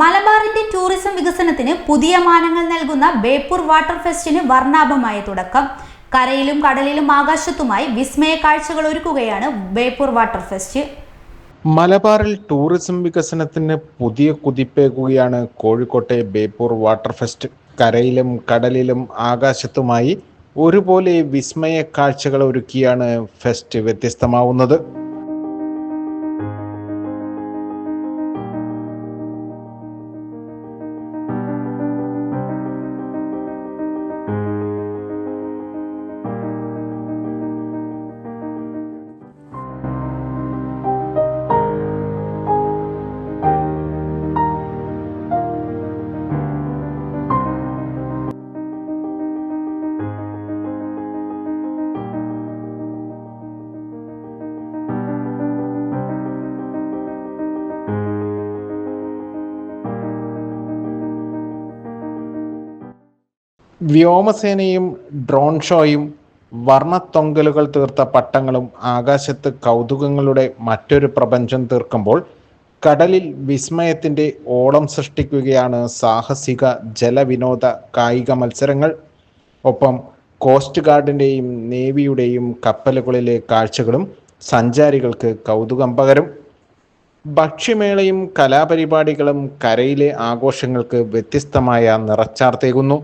മലബാറിന്റെ ടൂറിസം വികസനത്തിന് പുതിയ മാനങ്ങൾ നൽകുന്ന ബേപ്പൂർ വാട്ടർ ഫെസ്റ്റിന് വർണാഭമായ തുടക്കം. കരയിലും കടലിലും ആകാശത്തുമായി വിസ്മയ കാഴ്ചകൾ ഒരുക്കുകയാണ് ബേപ്പൂർ വാട്ടർ ഫെസ്റ്റ്. മലബാറിൽ ടൂറിസം വികസനത്തിന് പുതിയ കുതിപ്പേകുകയാണ് കോഴിക്കോട്ടെ ബേപ്പൂർ വാട്ടർ ഫെസ്റ്റ്. കരയിലും കടലിലും ആകാശത്തുമായി ഒരുപോലെ വിസ്മയ കാഴ്ചകൾ ഒരുക്കിയാണ് ഫെസ്റ്റ് വ്യത്യസ്തമാവുന്നത്. വ്യോമസേനയും ഡ്രോൺ ഷോയും വർണത്തൊങ്കലുകൾ തീർത്ത പട്ടങ്ങളും ആകാശത്ത് കൗതുകങ്ങളുടെ മറ്റൊരു പ്രപഞ്ചം തീർക്കുമ്പോൾ കടലിൽ വിസ്മയത്തിന്റെ ഓളം സൃഷ്ടിക്കുകയാണ് സാഹസിക ജലവിനോദ കായിക മത്സരങ്ങൾ. ഒപ്പം കോസ്റ്റ് ഗാർഡിന്റെയും നേവിയുടെയും കപ്പലുകളിലെ കാഴ്ചകളും സഞ്ചാരികൾക്ക് കൗതുകം പകരും. ഭക്ഷ്യമേളയും കലാപരിപാടികളും കരയിലെ ആഘോഷങ്ങൾക്ക് വ്യത്യസ്തമായ നിറച്ചാർത്തേകുന്നു.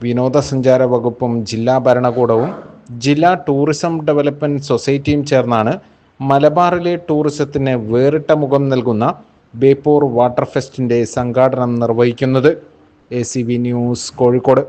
വിനോദസഞ്ചാര വകുപ്പും ജില്ലാ ഭരണകൂടവും ജില്ലാ ടൂറിസം ഡെവലപ്മെന്റ് സൊസൈറ്റിയും ചേർന്നാണ് മലബാറിലെ ടൂറിസത്തിന് വേറിട്ട മുഖം നൽകുന്ന ബേപ്പൂർ വാട്ടർ ഫെസ്റ്റിന്റെ സംഘാടനം നിർവഹിക്കുന്നത്. A news Kozhikode.